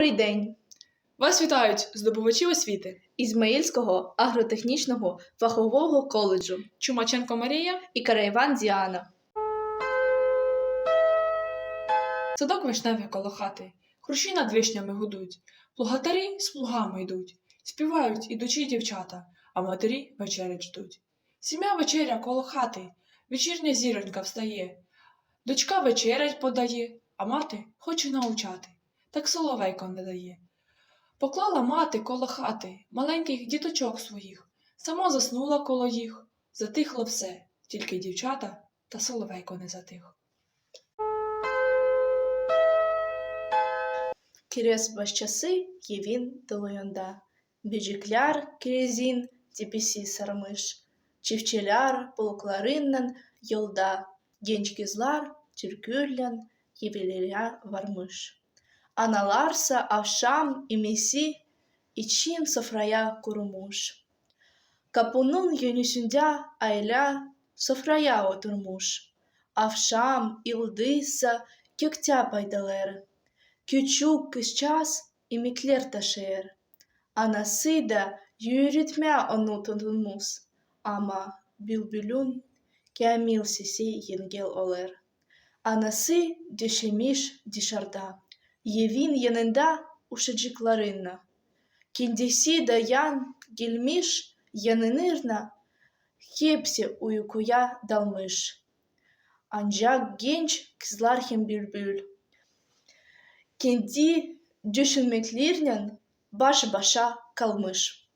Добрий день! Вас вітають здобувачі освіти. Ізмаїльського агротехнічного фахового коледжу. Чумаченко Марія, і Карайван Діана. садок вишневий коло хати, хрущі над вишнями гудуть, плугатарі з плугами йдуть, співають ідучі дівчата, а матері вечерять ждуть. Сім'я вечеря коло хати, вечірня зіронька встає, дочка вечерять подає, а мати хоче научати, так соловейко не дає. Поклала мати коло хати маленьких діточок своїх, сама заснула коло їх, затихло все, тільки дівчата та соловейко не затих. Кірес başçası Yevin Долоянда. Керезин Тепесі Сармыш. Çiftçiler Poluklarından yolda. Genç kızlar Türkülen Yevelere varmış. Analarsa akşam imesi için sofraya kurmuş. Kapının yönüsünde aile sofraya oturmuş. Akşam yıldızsa gökte paydaları. Küçük kızcağız imikler taşır. Anası da yürütme onu tutulmuş. Ama bülbülün kamil sesi yengel olur. Anası düşemiş dışarıda. Uşacıklarına. Kendisi de yan gelmiş yanlarına. Hepsi uykuya dalmış. Ancak genç kızlar hem bülbül kendi düşünmeklerinden baş başa kalmış.